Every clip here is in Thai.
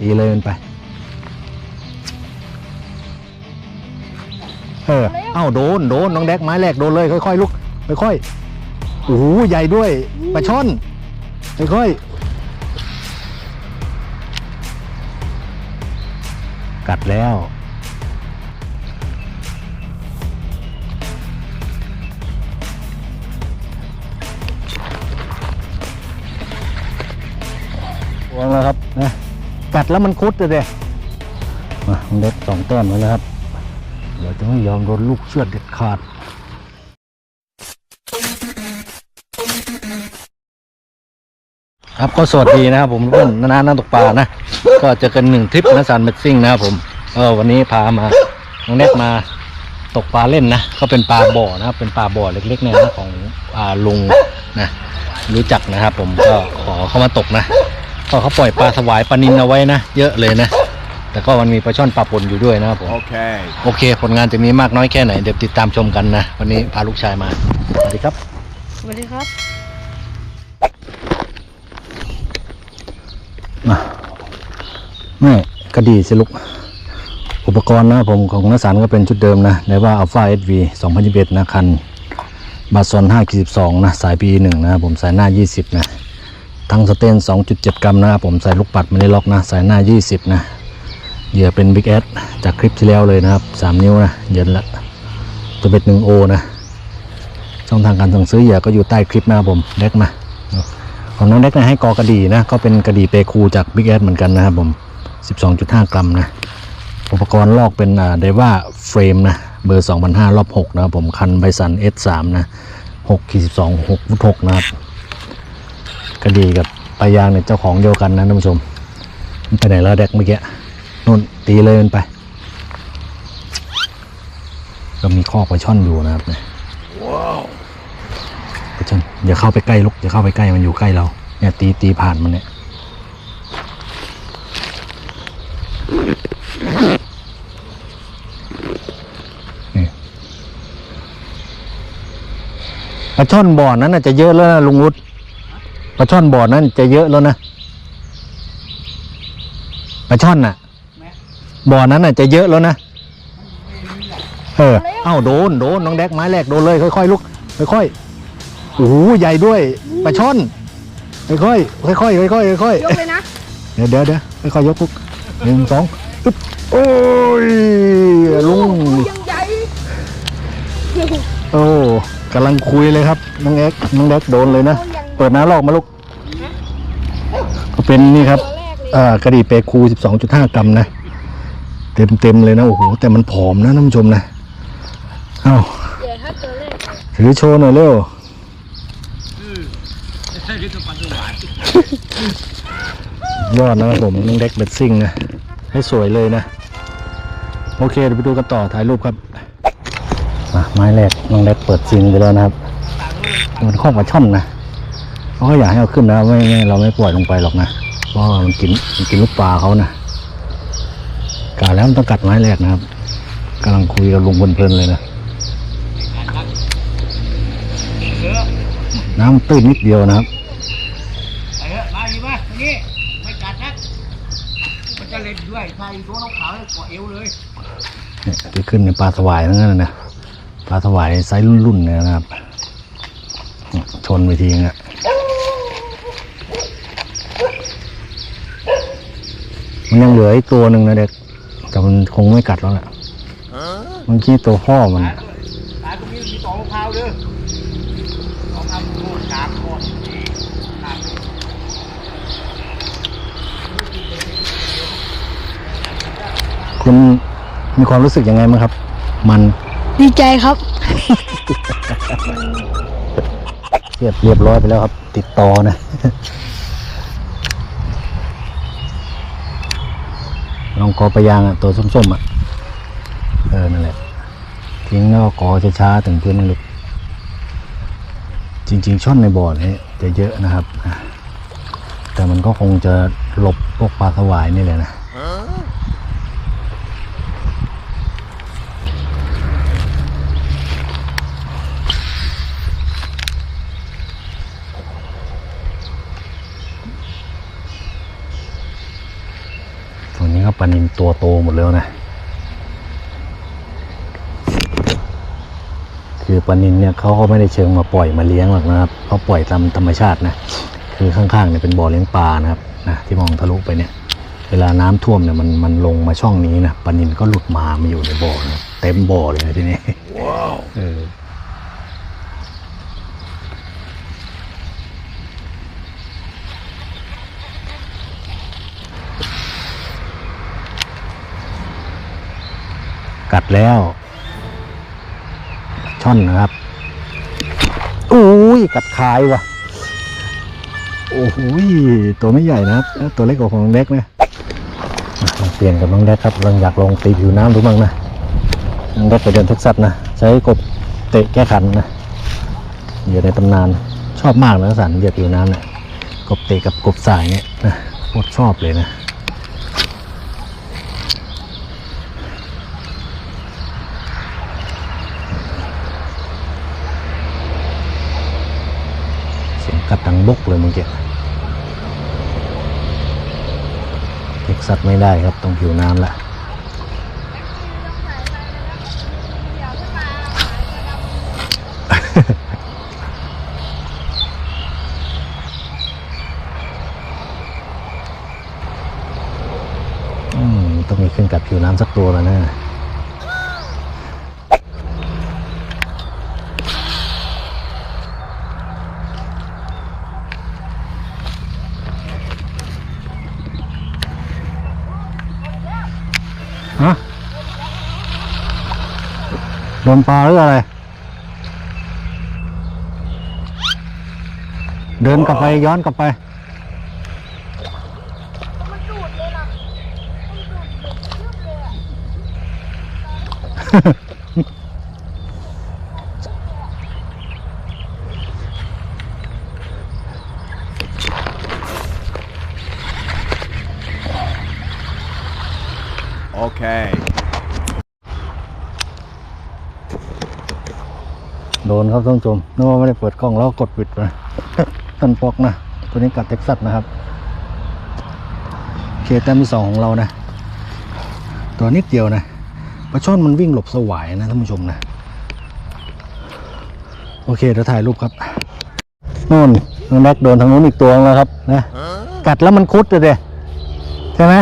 ตีเลยมันไป เออ เอ้าโดน โดน น้องแดกไม้แรกโดนเลย ค่อยๆลุก ค่อยๆ โอ้โห ใหญ่ด้วยปลาช่อน ค่อยๆ กัดแล้ว ดแล้วมันคุดเลยเดมาน้องเด็กสองแต้นไว้แล้วครับ เดี๋ยวจะไม่ยอมโดนลูกเชือดเด็ดขาดครับก็สวัสดีนะครับผมเพื่อนนานาตกปลานะ ก็จอกันหนึ่งทริปนะซันเมดซิ่งนะครับผมเออวันนี้พามาน้องเน็กมาตกปลาเล่นนะก็เป็นปลาบ่อนะครับเป็นปลาบ่อเล็กๆเนี่ยนะของอ่าลุงนะรู้จักนะครับผมก็ขอเข้ามาตกนะ ก็เขาปล่อยปลาสวายปลานินเอาไว้นะ เยอะเลยนะ แต่ก็มันมีปลาช่อนปลาปนอยู่ด้วยนะครับผม Okay. โอเค ผลงานจะมีมากน้อยแค่ไหน เดี๋ยวติดตามชมกันนะ วันนี้พาลูกชายมา สวัสดีครับ สวัสดีครับมาแม่กระดีสิลูก อุปกรณ์นะผมของนักสารก็เป็นชุดเดิมนะในว่า Alpha SV 2021 นะ คัน บาซอน5.12นะ สาย PE 1 นะครับผมสายหน้า 20 นะ ทั้งสเตน 2.7 กรัมนะครับผมใส่ลูกปัดไม่ได้ล็อกนะสายหน้า 20 นะ เหยื่อเป็น Big S จากคลิปที่แล้วเลยนะครับ 3 นิ้วนะเย็นละจะเป็น1 O นะ ช่องทางการสั่งซื้อเหยื่อก็อยู่ใต้คลิปนะครับผมเด็กมาของน้องเด็กนะให้กอกระดีนะ ก็เป็นกระดีเปคูจาก Big S เหมือนกันนะครับผม 12.5 กรัมนะ อุปกรณ์ลอกเป็นอ่าไดว่าเฟรมนะเบอร์ 2005รอบ 6 นะครับผมคันไบสัน S3 นะ6ขีด12 6ฟุต6นะครับ กระดีกับปลายางเนี่ยเจ้าของเดียวกันนะท่านผู้ชมมันไปไหนแล้วเด็กเมื่อกี้นู่นตีเลยมันไป ก็มีข้อปลาช่อนอยู่นะครับเนี่ยปลาช่อนอย่าเข้าไปใกล้ลูกอย่าเข้าไปใกล้มันอยู่ใกล้เรา เนี่ยตีตีผ่านมันเนี่ยปลาช่อนบ่อนนั้นน่ะจะเยอะแล้วนะลุงวุฒิ ปลาช่อนบ่อนั้นจะเยอะแล้วนะปลาช่อนน่ะ บ่อนั้นน่ะจะเยอะแล้วนะเออเอ้าโดนโดนน้องแดกไม้แรกโดนเลยค่อยๆลุกค่อยๆโอ้โหใหญ่ด้วยปลาช่อนค่อยๆค่อยๆค่อยๆค่อยยกเลยนะๆเดี๋ยวเดี๋ยวเดี๋ยวค่อยๆยกลุกหนึ่งสองอึ๊บโอ้ยลุงยังใหญ่โอ้กำลังคุยเลยครับน้องเอ็กน้องแดกโดนเลยนะ เปิดน้าลอกมาลูกก็เป็นนี่ครับตัวแรกเลยอ่ากระดี่เปคู12.5กรัมนะเต็มเต็มๆเลยนะโอ้โหแต่มันผอมนะท่านผู้ชมนะเอ้าใหญ่ถ้าตัวแรกเลยถือโชว์หน่อยเร็วยอดนะครับผมน้องเด็กเบ็ดซิ่งนะให้สวยเลยนะ โอเคเดี๋ยวไปดูกันต่อถ่ายรูปครับมาไม้แรกน้องเด็กเปิดซิงไปแล้วนะครับมันข้อปลาช่อนนะ เขาก็อยากให้เอาขึ้นนะไม่ไม่เราไม่ปล่อยลงไปหรอกนะเพราะว่ามันกินมันกินลูกปลาเขานะกาแล้วมันต้องกัดไม้แรกนะครับกำลังคุยกับลุงเพลินๆเลยนะน้ำตื้นนิดเดียวนะครับไปเถอะมาดีมาตรงนี้ไม่กัดนะมันจะเล่นด้วยใส่ตัวน้องขาวให้เกาะเอวเลยเนี่ยที่ขึ้นในปลาสวายนั่นนะนะปลาสวายไซส์รุ่นๆเนี่ยนะครับเนี่ยชนไปทีนึงอะ มันยังเหลืออีกตัวหนึ่งนะเด็ก แต่มันคงไม่กัดแล้วแหละเมื่อกี้ตัวพ่อมันตายตายตรงนี้มีสองมะพร้าวเด้อสองทำโคตรกลางโคตรกลางคุณมีความรู้สึกยังไงบ้างครับ มันดีใจครับเรียบเรียบร้อยไปแล้วครับ ติดต่อนะ องกอปลายางอะตัวส้มๆอะเออนั่นแหละทิ้งแล้วก็กอช้าๆถึงพื้นนั่นลูกจริง ๆ ช่อนในบ่อนี้จะเยอะนะครับ แต่มันก็คงจะหลบพวกปลาสวายนี่แหละนะ นะ ครับปลานินตัวโตหมดแล้วนะ คือปลานินเนี่ยเขาก็ไม่ได้เชิงมาปล่อยมาเลี้ยงหรอกนะครับเขาปล่อยตามธรรมชาตินะ คือข้างๆเนี่ยเป็นบ่อเลี้ยงปลานะครับนะที่มองทะลุไปเนี่ย เวลาน้ำท่วมเนี่ยมันมันลงมาช่องนี้นะปลานินก็หลุดมามาอยู่ในบ่อนะเต็มบ่อเลยนะทีนี้ว้าวเออ กัดแล้ว ช่อนนะครับอุ้ยกัดคายว่ะ โอ้โหตัวไม่ใหญ่นะครับเอ้าตัวเล็กกว่าของน้องเล็กนะอะลองเปลี่ยนกับน้องเล็กครับลองอยากลองตีผิวน้ำดูบ้างนะน้องเล็กไปเดินเท็กซัสนะ ใช้กบเตะแก้ขันนะอยู่ในตำนานชอบมากนะสันเหยียบผิวน้ำเนี่ยกบเตะกับกบสายเนี่ยนะโคตรชอบเลยนะ เสียงกัดดัง บกเลยเมื่อกี้เท็กซัสไม่ได้ครับตรงผิวน้ำละอืมต้องมีขึ้นกับผิวน้ำสักตัวแล้วนะฮะ โดนปลาหรืออะไร เดินกลับไปย้อนกลับไป Okay. โด นครับท่านผู้ชมนึกว่าไม่ได้เปิดกล้องแล้วกดปิดไปท่านปอกนะ ตัวนี้กัดเท็กซัสนะครับเคแต้มที่สองของเรานะ ตัวนิดเดียวนะปลาช่อนมันวิ่งหลบสวายนะท่านผู้ชมนะโอเคเดี๋ยวถ่ายรูปครับนู่นน้องแม็กโดนทางนู้นอีกตัวแล้วครับนะกัดแล้วมันคุดเลยเดใช่ไหม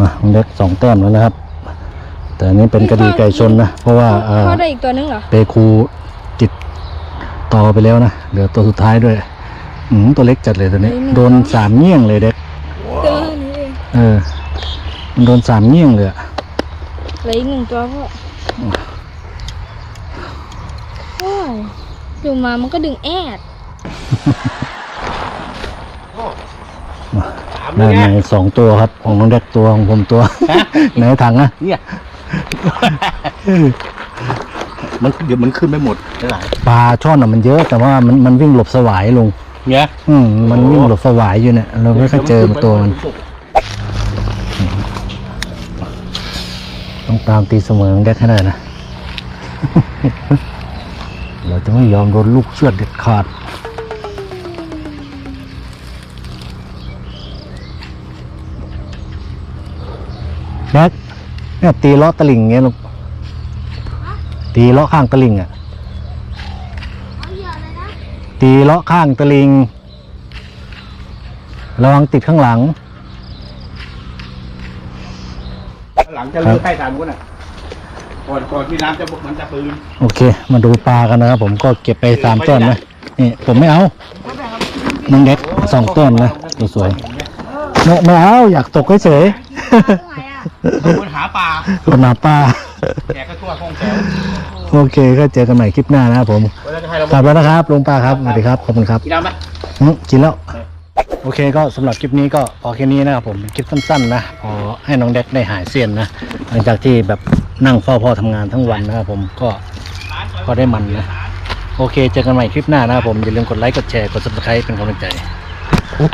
อะน้องแม็กสองแต้มแล้วนะครับ แต่อันนี้เป็นกระดีไก่ชนนะ เพราะว่าเอ่อเข้าได้อีกตัวนึงเหรอเปคูติดต่อไปแล้วนะเหลือตัวสุดท้ายด้วยอืมตัวเล็กจัดเลยตัวนี้ โดนสามเงี้ยงเลยเด็กตัวนี้เองเออมันโดนสามเงี้ยงเลยอะเหลืออีกหนึ่งตัวพ่อโอ้ยดูมามันก็ดึงแอดถามได้เลยไหไงนสองตัวครับ ของน้องเด็กตัวของผมตัวไหนถังอะเนี่ย มันเดี๋ยวมันขึ้นไม่หมดหลายปลาช่อนอะมันเยอะ แต่ว่ามันมันวิ่งหลบสวายลงเนี่ยอืมมันวิ่งหลบสวายอยู่เนี่ยเราไม่ค่อยเจอตัวมัน ต้องตามตีเสมอน้องเด็กให้ได้นะ เราจะไม่ยอมโดนลูกเชือดเด็ดขาดแม็ก เนี่ยตีเลาะตะลิ่งเงี้ยลูกตีเลาะข้างตะลิ่งอะตีเลาะข้างตะลิ่งระวังติดข้างหลัง หลังจะเลือกใต้ฐานมุ้นอะก่อนก่อนที่น้ำจะบุกมันจะปืนโอเค มาดูปลากันนะครับผมก็เก็บไปสามต้นนะนี่ผมไม่เอาน้องเด็กสองต้นนะสวยๆไม่ไม่เอาอยากตกเฉย คนหาปลาๆคนหาปลาแกก็ทั่วคลองแถวโอเคก็เจอกันใหม่คลิปหน้านะครับผมเวลาจะให้เรากลับแล้วนะครับลุงป้าครับสวัสดีครับขอบคุณครับกินน้ำไหมอืมกินแล้วโอเคก็สำหรับคลิปนี้ก็พอแค่นี้นะครับผมคลิปสั้นๆนะพอให้น้องเด็กได้หายเสียนนะหลังจากที่แบบนั่งเฝ้าพ่อทำงานทั้งวันนะครับผมก็ก็ได้มันนะโอเคเจอกันใหม่คลิปหน้านะครับผมอย่าลืมกดไลค์กดแชร์กด subscribe เป็นกำลังใจอุ๊บ